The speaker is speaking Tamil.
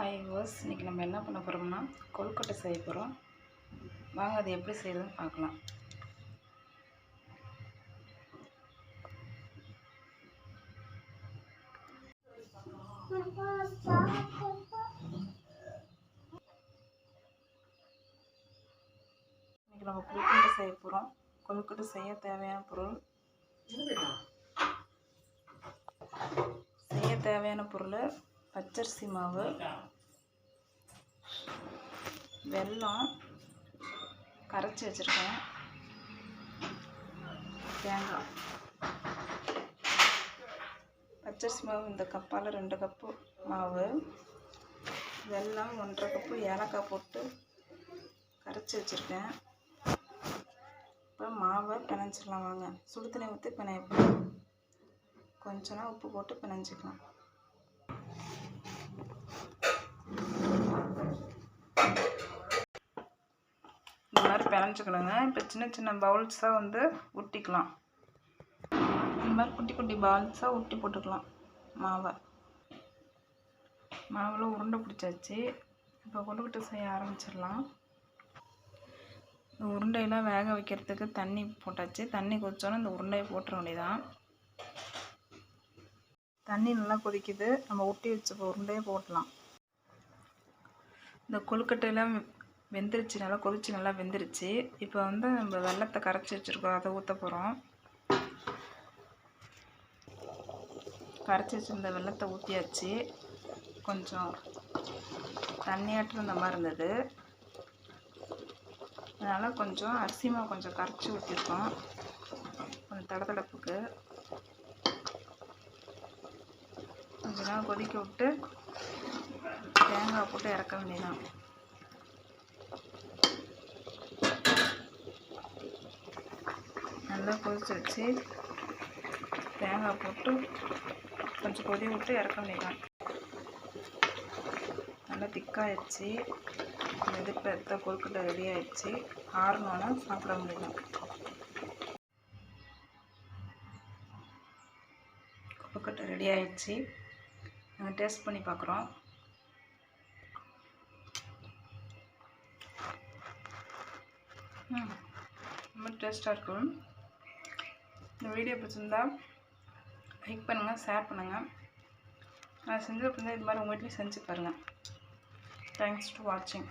ஹாய் வாஸ் இன்றைக்கி நம்ம என்ன பண்ண போகிறோம்னா கொழுக்கட்டை செய்ய போகிறோம் வாங்க அது எப்படி செய்கிறதுன்னு பார்க்கலாம். இன்றைக்கி நம்ம கொழுக்கட்டை செய்ய போகிறோம் கொழுக்கட்டை செய்ய தேவையான பொருள். செய்ய தேவையான பொருளை பச்சரிசி மாவு வெல்லம் கரைச்சி வச்சுருக்கேன். தேங்காய். பச்சரிசி மாவு இந்த கப்பால் ரெண்டு கப்பு மாவு வெல்லம் ஒன்றரை கப்பு ஏலக்காய் போட்டு கரைச்சி வச்சுருக்கேன். இப்போ மாவை பிணைஞ்சிடலாம் வாங்க. சுடு தண்ணி ஊற்றி பிணையப்போம் கொஞ்சம் உப்பு போட்டு பிணைஞ்சிக்கலாம். இந்த இப்போ சின்ன சின்ன பவுல்ஸாக வந்து உருட்டிக்கலாம் இந்த மாதிரி குட்டி குட்டி பால்ஸாக உருட்டி போட்டுக்கலாம். மாவை. மாவில் உருண்டை பிடிச்சாச்சு. இப்போ கொழுக்கட்டை செய்ய ஆரம்பிச்சிடலாம். இந்த உருண்டையெல்லாம் வேக வைக்கிறதுக்கு தண்ணி போட்டாச்சு. தண்ணி கொதிச்சோன்னே இந்த உருண்டையை போட்டுற வேண்டியதான் தண்ணி நல்லா கொதிக்குது. நம்ம ஒட்டி வச்ச உருண்டையை போடலாம் இந்த கொழுக்கட்டையெல்லாம் வெந்துருச்சு நல்லா கொதிச்சு நல்லா வெந்துருச்சு. இப்போ வந்து நம்ம வெள்ளத்தை கரைச்சி வச்சுருக்கோம். அதை ஊற்ற போகிறோம் கரைச்சி வச்சுருந்த வெள்ளத்தை ஊற்றியாச்சு கொஞ்சம் தண்ணியாட்டம் இந்த மாதிரி இருந்தது. அதனால் கொஞ்சம் அரிசிமா கொஞ்சம் கரைச்சி ஊற்றிருக்கோம் கொஞ்சம் தடதடப்புக்கு. கொஞ்ச நேரம் கொதிக்க விட்டு தேங்காய் போட்டு இறக்க வேண்டியதான் நல்லா கொதிச்சு வச்சு தேங்காய் போட்டு கொஞ்சம் கொதி விட்டு இறக்க வேண்டியதான் நல்லா திக்காயிடுச்சு. எதிர்ப்பு எடுத்த கொழுக்கட்டை ரெடி ஆயிடுச்சு. ஆறணுன்னா சாப்பிட முடியும் கொழுக்கட்டை ரெடி ஆகிடுச்சு நாங்கள் டேஸ்ட் பண்ணி பார்க்குறோம். ம் ரொம்ப டேஸ்ட்டாக இருக்கும். இந்த வீடியோ பிடிச்சிருந்தா லைக் பண்ணுங்கள் ஷேர் பண்ணுங்கள் நான் செஞ்சது இது மாதிரி உங்கள் வீட்லேயும் செஞ்சு பாருங்கள் தேங்க்ஸ் டு வாட்சிங்